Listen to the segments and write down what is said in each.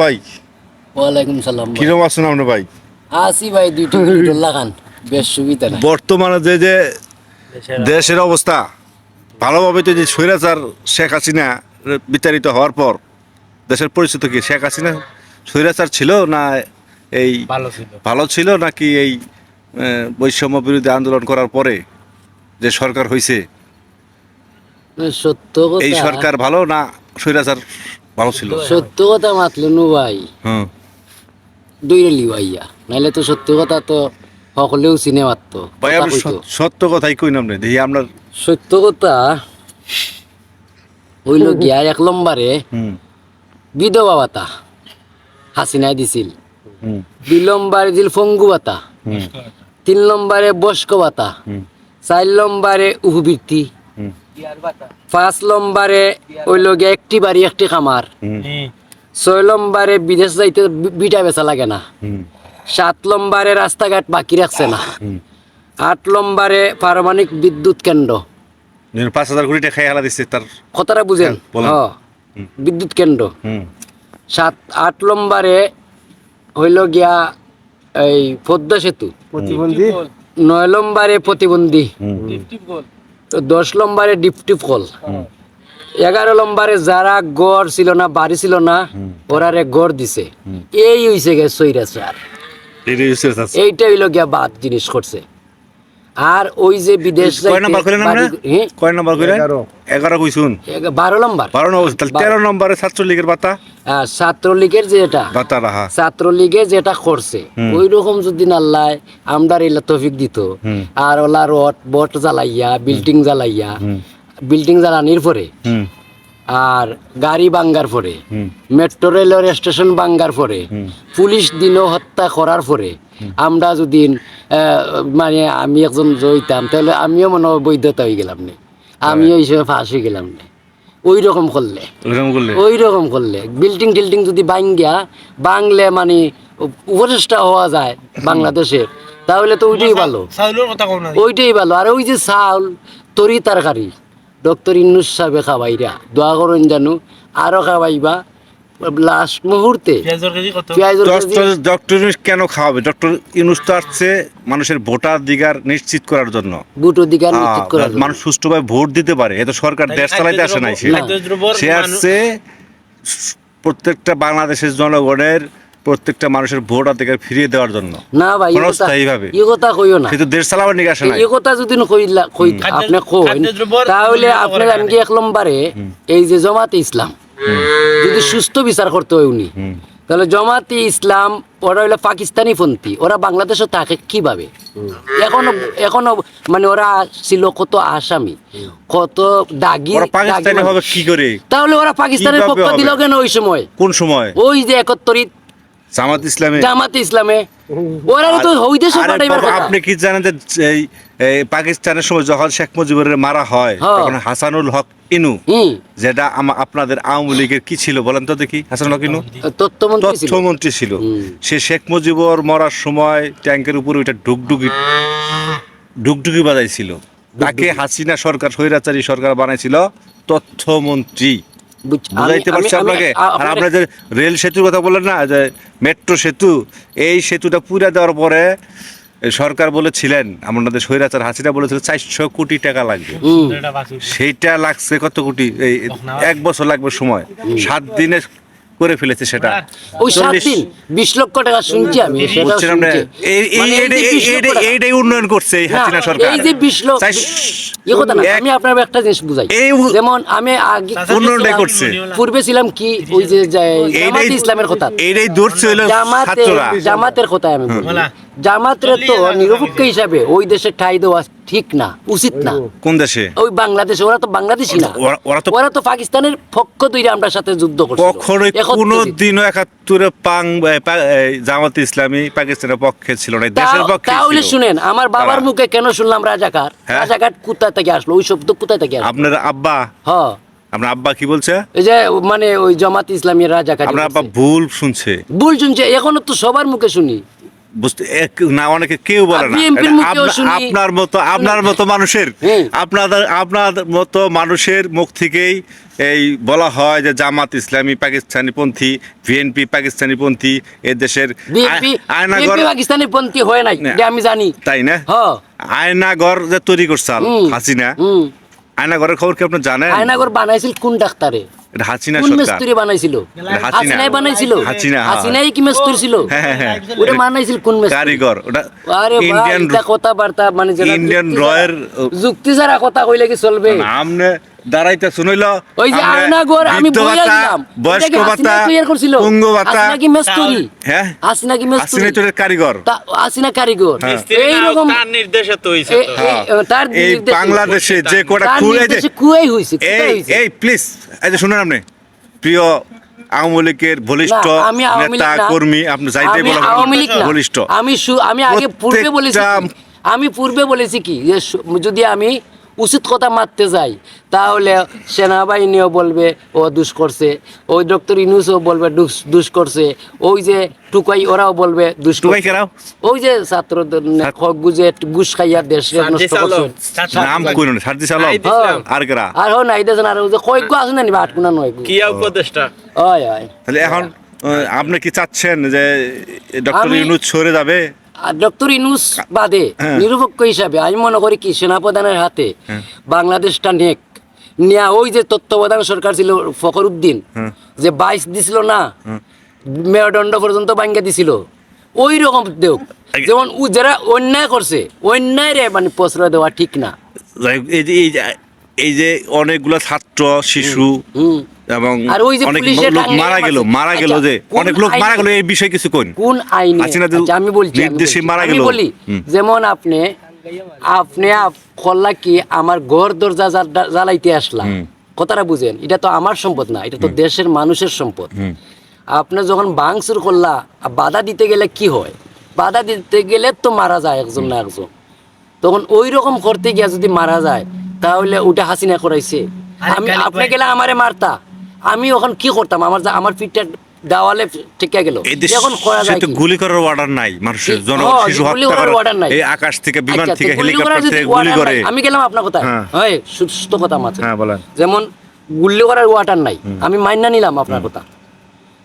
ভাই। ওয়ালাইকুম সালাম কিরম আছেন আপনি ভাই? আসি ভাই দুইটি খান বেশ সুবিধা বর্তমানে যে যে দেশের অবস্থা। ভালোভাবে তো যে স্বৈরাচার শেখ হাসিনা বিতাড়িত হওয়ার পর দেশের পরিস্থিতি কি? শেখ হাসিনা স্বৈরাচার ছিল না এই ভালো ছিল। ভালো ছিল নাকি এই বৈষম্য বিরোধী আন্দোলন করার পরে যে সরকার হয়েছে সত্য এই সরকার ভালো না স্বৈরাচার ভালো ছিল। সত্য কথা মাতলো নু ভাই। হুম। লিবাইয়া নাইলে তো সত্য কথা তো সকলেও চিনে মারত। ভাই। সত- সত্য কথাই কই নাম দেখি আপনার সত্য কথা হইল গিয়া এক নম্বরে হুম। বিধবা ভাতা। হাসিনাই দিছিল। হুম। দুই নম্বরে দিল ফঙ্গু হুম। তিন নম্বরে বস্ক হুম। চার নম্বরে উপবৃত্তি হুম পাঁচ নম্বরে হইল গিয়া একটি বাড়ি একটি খামার। ছয় নম্বরে বিদেশ যাইতে বিটা বেচা লাগে না। সাত নম্বরে রাস্তাঘাট বাকি রাখছে না। আট নম্বরে পারমাণবিক বিদ্যুৎ কেন্দ্র। পাঁচ হাজার কোটি টাকা হেলা দিচ্ছে তার কথাটা বুঝেন? হ্যাঁ, হ, বিদ্যুৎ কেন্দ্র। সাত আট নম্বরে হইল গিয়া এই পদ্মা সেতু। প্রতিবন্ধী? নয় নম্বরে প্রতিবন্ধী। তো দশ নম্বরে ডিপটিপ কল। এগারো লম্বারে যারা গড় ছিল না বাড়ি ছিল না ওরারে গড় দিছে। এই হইছে গে সৈরা স্যার এইটা হইল গিয়া বাদ জিনিস করছে। আর ওই যে বিদেশ কয় নাম্বার কইলেন আমরা? হ্যাঁ? কয় নাম্বার কইলেন? এগারো। এগারো কইছুন। এগা- বারো নম্বর। বারো নম্বর তাহলে তেরো নম্বরে ছাত্রলীগের বাতা আর ছাত্রলীগের যেটা। বাতা রাহা। ছাত্রলীগে যেটা করছে। ওই রকম যদি নাল্লাই আমদার ইলা তফিক দিত। আর ওলা রড বট জ্বালাইয়া বিল্ডিং জ্বালাইয়া বিল্ডিং জ্বালানির পরে। আর গাড়ি বাঙ্গার পরে। মেট্রো রেলের স্টেশন বাঙ্গার পরে। পুলিশ দিনও হত্যা করার পরে। আমরা যদি আহ, মানে আমি একজন জইতাম তাহলে আমিও মনে হয় বৈধতা হয়ে গেলাম না। আমিও সময় ফাঁস হয়ে গেলাম না। ওই রকম করলে? ওই রকম করলে। বিল্ডিং টিল্ডিং যদি বাঙ্গিয়া বাংলে মানে উপদেষ্টা হওয়া যায় বাংলাদেশের তাহলে তো ওইটাই ভালো। চাউলের কথা কোন ওইটাই ভালো। আর ওই যে চাউল তরি তরকারি ডক্টর ইন্নুস সাহেবে খাবাইরা দোয়া করেন জানু আরও খাবাইবা লাস্ট মুহূর্তে। পেঁয়াজের কেজি কত? পেঁয়াজের ডক্টর ডক্টর ইউনুস কেন খাওয়াবে? ডক্টর ইউনুস তো আসছে মানুষের ভোটার দিগার নিশ্চিত করার জন্য। বুট অধিকার নিশ্চিত করার জন্য। মানুষ সুষ্ঠুভাবে ভোট দিতে পারে। এ তো সরকার দেশ চালাইতে আসে নাই সে। সে আসছে প্রত্যেকটা বাংলাদেশের জনগণের প্রত্যেকটা মানুষের ভোট অধিকার ফিরিয়ে দেওয়ার জন্য। না ভাই এই কথা ক্ষণস্থায়ীভাবে। এই কথা কইও না। কিন্তু দেশ চালাবার আসে এই কথা যদি ন কইলা কই আপনি কইন তাহলে আপনার আমি এক নম্বরে এই যে জমাতে ইসলাম যদি সুস্থ বিচার করতে হয় উনি তাহলে জমাতে ইসলাম ওরা হইল পাকিস্তানি পন্থী ওরা বাংলাদেশে থাকে কীভাবে? এখনও এখনও মানে ওরা ছিল কত আসামি কত দাগি হবে কি করে? তাহলে ওরা পাকিস্তানের পক্ষ? দিল কেন ওই সময়? কোন সময়? ওই যে একত্তরিত জামাত ইসলামে? জামাতে ইসলামে। ওরা তো আরে পাঠাইবার কথা। আপনি কি জানেন যে এই পাকিস্তানের সময় যখন শেখ মুজিবুরের মারা হয় হ্যাঁ। তখন হাসানুল হক ইনু যেটা আমা- আপনাদের আওয়ামী লীগের কি ছিল বলেন তো দেখি হাসানুল হক ইনু? তথ্যমন্ত্রী ছিল। সে শেখ মুজিবর মরার সময় ট্যাঙ্কের উপরে ওইটা ডুগডুগি ডুগডুগি বাজাইছিল। তাকে হাসিনা সরকার স্বৈরাচারী সরকার বানাইছিল তথ্যমন্ত্রী। বুঝাইতে পারছি আপনাকে। আর আপনার- যে রেল সেতুর কথা বললেন না যে মেট্রো সেতু এই সেতুটা পুরা দেওয়ার পরে সরকার বলেছিলেন আমাদের স্বৈরাচার হাসিনা বলেছিল চারশো কোটি টাকা লাগবে। সেইটা লাগছে কত কোটি? এই এক বছর লাগবে সময়। সাত দিনে করে ফেলেছে সেটা। ওই সাত দিন বিশ লক্ষ টাকা শুনছি আমি মানে এইটাই- 20 লক্ষ এইটাই- টাকা। এইটাই উন্নয়ন করছে এই হাসিনা সরকার। এই যে বিশ লক্ষ এ কথা না আমি আপনার একটা জিনিস বুঝাই। যেমন আমি আগে উন্নয়নটাই করছে। পূর্বে ছিলাম কি ওই যে যে- ইসলামের কথা। এইটাই ধরছে ছিল জামাতের কথা আমি বলা। জামাতের তো নিরপেক্ষ হিসাবে ওই দেশে ঠাই দেওয়া ঠিক না উচিত না। কোন দেশে? ওই বাংলাদেশে ওরা তো বাংলাদেশি না। ওরা- তো- ওরা তো পাকিস্তানের পক্ষ আমরা সাথে যুদ্ধ করছে কখনোই কোনো দিনও একাত্তরে পাং এ, পা- এই জামাত ইসলামী পাকিস্তানের পক্ষে ছিল না দেশের পক্ষে তাহলে শুনেন আমার বাবার মুখে কেন শুনলাম রাজাকার? হ্যাঁ? রাজাকার কোথা থেকে আসলো? ওই শব্দ কোথায় থেকে আসলো? আপনার আব্বা? হ। আপনার আব্বা কি বলছে? এই যে মানে ওই জামাত ইসলামী রাজাকার আপনার আব্বা ভুল শুনছে। ভুল শুনছে এখনও তো সবার মুখে শুনি। বুঝতে না অনেকে কেউ বলে না। আপনার মতো আপনার মতো মানুষের আপনাদের আপনার মতো মানুষের মুখ থেকেই এই বলা হয় যে জামাত ইসলামী পাকিস্তানি পন্থী বিএনপি পাকিস্তানি পন্থী এ দেশের আয়নাগর বিএনপি পন্থী হয় নাই। আমি জানি। তাই না? হ্যাঁ আয়নাগর যে তৈরি করছাল হাসিনা। আয়নাগরের খবর কি আপনি জানেন? আয়নাগর বানাইছিল কোন ডাক্তারে? এটা হাসিনা কোন মিস্ত্রি বানাইছিল? হাসিনা। হাসিনাই বানাইছিল? হাসিনা, হ্যাঁ। হাসিনাই কি মিস্ত্রি ছিল? হ্যাঁ, হ্যাঁ। ওটা বানাইছিল কোন মিস্ত্রি? কারিগর। ওটা আরে ইন্ডিয়ান কথাবার্তা মানে ইন্ডিয়ান রয়ের যুক্তি ছাড়া কথা কইলে কি চলবে? আমনে দাঁড়াইতে শুনইল ওই যে আমি বইয়া দিলাম। বয়স্ক ভাতা পুঙ্গ ভাতা। হাসিনা কি মিস্ত্রি? হ্যাঁ? কি মিস্ত্রি? তোর কারিগর। কারিগর। হ্যাঁ। এইরকম তার নির্দেশে তো হইছে তো। তার এই বাংলাদেশে যে কটা যে কুয়াই হইছে এই এই প্লিজ এই যে শুনুন আপনি। প্রিয় আওয়ামী লীগের বলিষ্ঠ আমি নেতা কর্মী আপনি যাইতে না। বলিষ্ঠ। আমি আমি আগে পূর্বে বলেছি কি? আমি পূর্বে বলেছি কি? যে যদি আমি উচিত কথা মারতে যাই তাহলে সেনাবাহিনীও বলবে ও দুষ করছে। ওই ডক্টর ইনুসও বলবে দুষ দুষ করছে। ওই যে টুকাই ওরাও বলবে দুষ? ওই যে ছাত্র গুজে ঘুষ খাইয়া দেশ। নাম কইন। আর কেরা? আর হো নাই দেশ আর ওই যে কয়েক আছে না নিবা আটকুনা নয়। কিয়া উপদেষ্টা? ওই ওই তাহলে এখন আপনি কি চাচ্ছেন যে ডক্টর ইউনুস সরে যাবে? ডক্টর ইনুস বাদে হ্যাঁ। নিরপেক্ষ হিসাবে আমি মনে করি কি সেনাপ্রধানের হাতে বাংলাদেশটা নেক। নেয়া ওই যে তত্ত্বাবধান সরকার ছিল ফখরুদ্দিন যে বাইশ দিছিল না মেরুদণ্ড পর্যন্ত বাঙ্গা দিছিল। ওই রকম দেও যেমন উ যারা অন্যায় করছে অন্যায় রে মানে প্রশ্রয় দেওয়া ঠিক না। এই এই যে অনেকগুলো ছাত্র শিশু এবং অনেক লোক মারা গেল মারা গেল আচ্ছা, যে অনেক লোক মারা গেল এই বিষয়ে কিছু কোন কোন আইনে? আচ্ছা, আমি বলছি নির্দেশে মারা গেল। বলি যেমন আপনি আপনি করলা কি আমার ঘর দরজা জ্বালাইতে আসলাম। কথাটা বুঝেন এটা তো আমার সম্পদ না এটা তো দেশের মানুষের সম্পদ। আপনি যখন বাংসুর করলা বাধা দিতে গেলে কি হয়? বাধা দিতে গেলে তো মারা যায় একজন না একজন। তখন ওই রকম করতে গিয়া যদি মারা যায় তাহলে ওটা হাসিনা করাইছে। আমি আপনি গেলে আমারে মারতা। আমি ওখান কি করতাম? আমার যা- আমার পিঠটা দেওয়ালে টিকে গেল। এখন করা যায় তো গুলি করার অর্ডার নাই। মানুষের জন হ্যাঁ, শিশু হত্যা করার। এই আকাশ থেকে বিমান আচ্ছা, থেকে হেলিকপ্টার থেকে গুলি করে। আমি গেলাম আপনার কথা হ্যাঁ। হয় সুস্থ কথা হ্যাঁ, বলেন। যেমন গুল্লি করার ওয়াটার নাই। আমি মাইনা নিলাম আপনার কথা।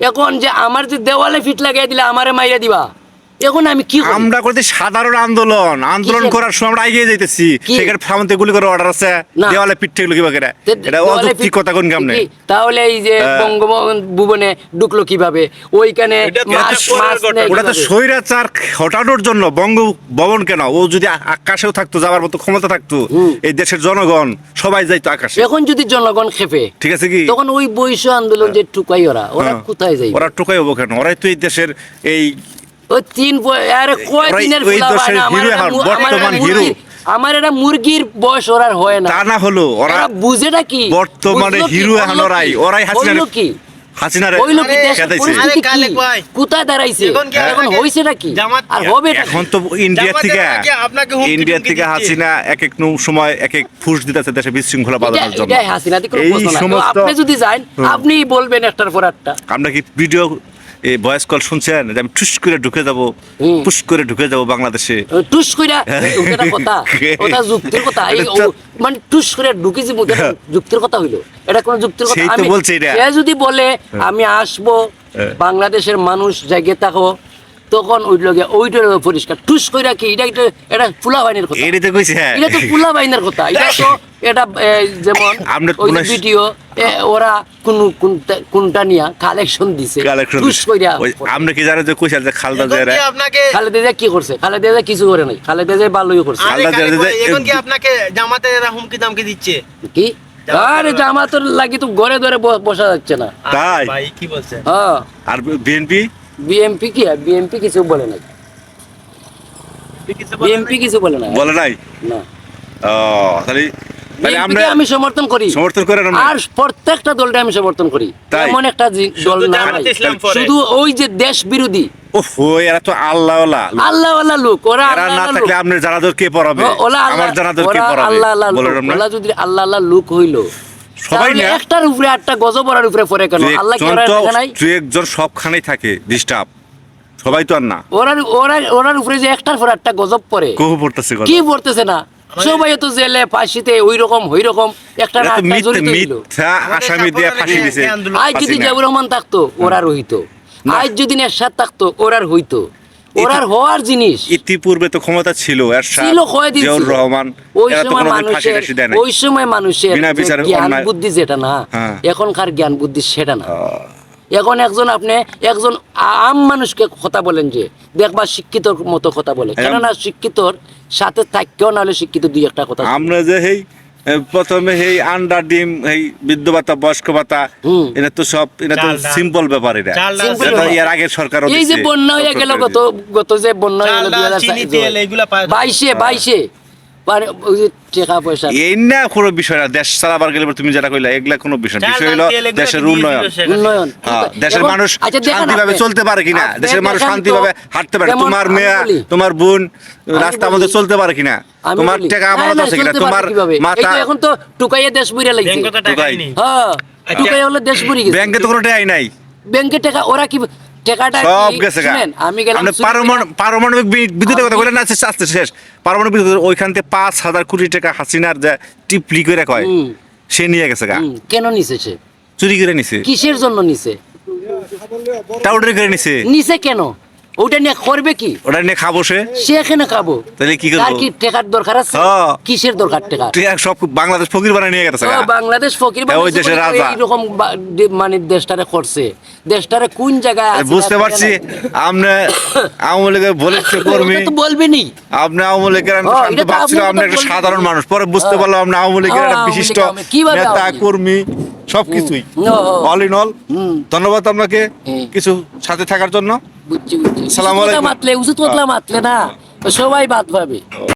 এখন যে আমার যে দেওয়ালে ফিট লাগাই দিলে আমারে মাইয়া দিবা। এখন আমি কি আমরা করতে সাধারণ আন্দোলন। আন্দোলন করার সময় আমরা এগিয়ে যাইতেছি। সেখানে গুলি করার অর্ডার আছে দেওয়ালে পিঠে গুলো করে এটা অযৌক্তিক কথা কোন কেমনে? তাহলে এই যে হ্যাঁ। বঙ্গভবনে ঢুকলো কীভাবে? ওইখানে মাস মাস ওটা তো স্বৈরাচার হটানোর জন্য বঙ্গভবন কেন? ও যদি আকাশেও থাকতো যাওয়ার মতো ক্ষমতা থাকতো এই দেশের জনগণ সবাই যাইতো আকাশে। এখন যদি জনগণ খেপে ঠিক আছে কি? তখন ওই বৈশ্য আন্দোলন যে টুকাই ওরা ওরা হ্যাঁ। কোথায় যাই ওরা টোকাই হব কেন? ওরাই তো এই দেশের এই ওই তিন আরে কয় দিনের বর্তমান হিরো। আমার এটা মুরগির বয়স ওরা আর হয় না। তা না হলো ওরা বুঝেটা কি? বর্তমানে হিরো এখন ওরাই ওরাই হাসিনার হইল কি? হাসিনার? কোথায় দাঁড়াইছে? এখন কি এখন আপনাকে হইছেটা কি? জামাত- আর হবে এখন তো ইন্ডিয়া থেকে ইন্ডিয়া থেকে হাসিনা এক এক নু- সময় এক এক ফুস দিতেছে দেশে বিশৃঙ্খলা বাঁধানোর জন্য। এই। সমস্ত আপনি যদি যান আপনি বলবেন একটার পর একটা আমরা কি ভিডিও এই ভয়েস কল শুনছেন? যে আমি টুস করে ঢুকে যাব। পুশ করে ঢুকে যাব বাংলাদেশে। টুস কইরা ওটা কথা ওটা যুক্তির কথা। মানে টুস করে ঢুকে যাব যুক্তির কথা হইল। এটা কোন যুক্তির কথা? আমি যদি বলে আমি আসব হ্যাঁ। বাংলাদেশের মানুষ জায়গায় থাকো। তখন ওই লগে ওইটা পরিষ্কার টুস কইরা কি এটা এটা এটা ফুলা বাইনের কথা। এটাই তো কইছি হ্যাঁ। এটা তো ফুলা বাইনের কথা। এটা তো এটা যেমন আমরা ওই ভিডিও ওরা কোন কোনটা কোনটা নিয়া কালেকশন দিছে। কালেকশন টুস কইরা আমরা কি জানো যে কইছে যে খালদা জিয়ারা আপনাকে খালেদা জিয়া কি করছে? খালেদা জিয়া কিছু করে নাই। খালেদা জিয়া ভালোই করছে। আরে আল্লাহ কালেক জানে ভাই, যে- এখন কি আপনাকে জামাতের এরা হুমকি দামকি দিচ্ছে? কি? আরে জামাতের লাগি তো ঘরে ধরে বসা যাচ্ছে না। তাই? ভাই কি বলছেন? হ্যাঁ। আর বিএনপি? বিএমপি কি? বিএমপি কিছু বলে নাই। বিএমপি কিছু বলে নাই? বলে নাই। না। ও তাহলে তাহলে আমরা আমি সমর্থন করি? সমর্থন করেন আমরা আর প্রত্যেকটা দলটা আমি সমর্থন করি। এমন একটা দল শুধু না। শুধু ওই যে দেশ বিরোধী। ওফ এরা তো আল্লাহ আল্লাহ আল্লাহ লোক ওরা এরা না থাকলে আপনার কে পড়াবে? আমার জানাজর কে ওরা পড়াবে? আল্লাহ আল্লাহ যদি আল্লাহ আল্লাহ লোক হইল সবাই না। একটার উপরে ওরার উপরে পড়ে কেন? আল্লাহ কি ওরা নাই? সবখানেই থাকে ডিস্টার্ব সবাই তো আর না। ওরার ওরা ওরার উপরে যে একটার পর একটা গজব পড়ে। কহু পড়তেছে কি পড়তেছে না? সবাই তো জেলে ফাঁসিতে ওই রকম ওই রকম একটা একটা মিথ্যা জড়িত ছিল। মিথ্যা আসামি দিয়ে ফাঁসি দিছে। আজ যদি। জাবুর রহমান থাকতো ওরার হইতো। আজ যদি নেশাদ থাকতো ওরার হইতো। ওরার হওয়ার জিনিস। ইতিপূর্বে তো ক্ষমতা ছিল ছিল রহমান ওই সময় মানুষের ওই সময় মানুষের জ্ঞান বুদ্ধি যেটা না হ্যাঁ। এখনকার জ্ঞান বুদ্ধি সেটা না। এখন একজন আপনি একজন আম মানুষকে কথা বলেন যে দেখবা শিক্ষিতর মতো কথা বলে। কেননা শিক্ষিতর সাথে থাকতেও নাহলে শিক্ষিত দুই একটা কথা আমরা যে প্রথমে এই আন্ডা ডিম এই বৃদ্ধ ভাতা বয়স্ক ভাতা এটা তো সব এটা তো সিম্পল ব্যাপার এটা। এর আগে সরকার এই যে বন্যা হয়ে গেল গত গত যে বন্যা হয়ে গেল 2022 22 মানে ওই যে টাকা পয়সা। এই না কোনো বিষয় না দেশ চালাবার গেলে তুমি যেটা কইলা এগুলা কোনো বিষয় বিষয় হলো দেশের উন্নয়ন। উন্নয়ন। হ্যাঁ, দেশের মানুষ আচ্ছা শান্তিভাবে চলতে পারে কিনা? দেশের মানুষ শান্তিভাবে হাঁটতে পারে। তোমার বোন রাস্তার মধ্যে চলতে পারে কিনা? তোমার টাকা আমানত আছে কিনা? তোমার মাথা এখন তো টুকাইয়ে দেশ বুড়ে লাগছে হ্যাঁ টুকাইয়ে হলে দেশ বুড়ি গেছে। ব্যাংকে তো কোনো টাকাই নাই। ব্যাংকে টাকা ওরা কি টাকাটা সব গেছে আমি গেলাম পারমাণবিক করে- পারমাণবিক বি- বিদ্যুতের কথা বলেন না আস্তে আস্তে শেষ। পারমাণবিক বিদ্যুৎ ওইখান থেকে পাঁচ হাজার কোটি টাকা হাসিনার যা টিপলি করে কয় সে নিয়ে গেছে গা। কেন নিছে সে? চুরি করে নিছে। কিসের জন্য নিছে? টাউডারি করে নিছে। নিছে কেন? ওটা নিয়ে করবে কি? ওটা নিয়ে খাব সে? সে এখানে খাব। তাহলে কি করব? কি টাকার দরকার আছে। কিসের দরকার টাকা টাকা সব বাংলাদেশ ফকির বানায় নিয়ে গেছে বাংলাদেশ ফকির ওই দেশের রাজা। দি- মানে দেশটারে করছে। দেশটারে কোন জায়গায় আছে বুঝতে পারছি। আপনি আওয়ামী লীগের না। কর্মী। তো আপনি আওয়ামী লীগের আমি ভাবছিলাম আপনি একটা সাধারণ মানুষ। পরে বুঝতে পারলাম আপনি আওয়ামী লীগের একটা বিশিষ্ট নেতা কর্মী সবকিছুই। All in all. ধন্যবাদ আপনাকে। কিছু সাথে থাকার জন্য। বুঝছি বুঝছি উচিত। মাতলে উচিত কথা মাতলে না সবাই বাদ পাবে